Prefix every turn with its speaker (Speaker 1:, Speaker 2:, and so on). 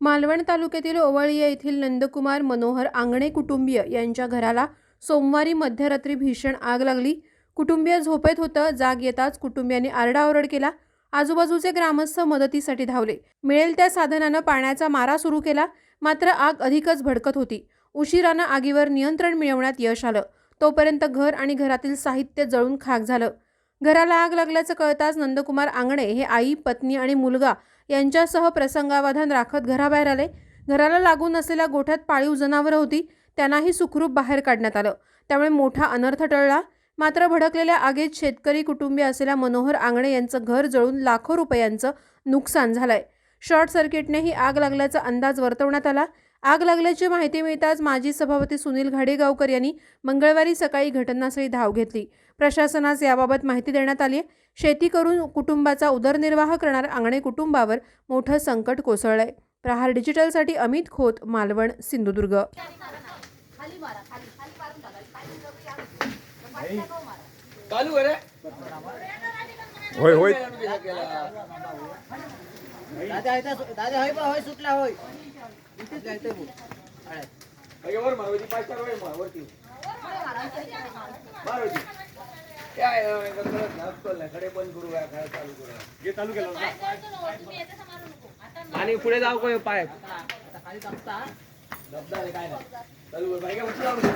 Speaker 1: मालवण तालुक्यातील ओवळीया येथील नंदकुमार मनोहर आंगणे कुटुंबीय यांच्या घराला सोमवारी मध्यरात्री भीषण आग लागली. कुटुंबीय झोपेत होतं जाग येताच कुटुंबियांनी आरडाओरड केला. आजूबाजूचे ग्रामस्थ मदतीसाठी धावले. मिळेल त्या साधनानं पाण्याचा मारा सुरू केला. मात्र आग अधिकच भडकत होती. उशिरानं आगीवर नियंत्रण मिळवण्यात यश आलं. तोपर्यंत घर आणि घरातील साहित्य जळून खाक झालं. घराला आग लागल्याचं कळताच नंदकुमार आंगणे हे आई पत्नी आणि मुलगा यांच्यासह प्रसंगावधान राखत घराबाहेर आले. घराला लागून असलेल्या गोठ्यात पाळीव जनावरं होती. त्यांनाही सुखरूप बाहेर काढण्यात आलं. त्यामुळे मोठा अनर्थ टळला. मात्र भडकलेल्या आगीत शेतकरी कुटुंबीय असलेल्या मनोहर आंगणे यांचं घर जळून लाखो रुपयांचं नुकसान झालंय. शॉर्ट सर्किटने ही आग लागल्याचा अंदाज वर्तवण्यात आला. आग लागल्याची माहिती मिळताच माजी सभापती सुनील घाडेगावकर यांनी मंगळवारी सकाळी घटनास्थळी धाव घेतली. प्रशासनास याबाबत माहिती देण्यात आली आहे शेती करून कुटुंबाचा उदरनिर्वाह करणाऱ्या आंगणे कुटुंबावर मोठं संकट कोसळलंय. प्रहार डिजिटलसाठी अमित खोत मालवण सिंधुदुर्ग.
Speaker 2: होय होय.
Speaker 3: दादा तर- दादा होय होय सुटला होय. इथेच.
Speaker 4: अगे वर मारवायची पाच चार वेळ मार वरती. मारवायची. काय कडे बंद करू काय काय चालू करू हे चालू केलं आणि पुढे जाऊ काय पाय?
Speaker 3: आता खाली
Speaker 4: धबधबा आहे, काय नाही. चालू. बाई, काय उचला नको.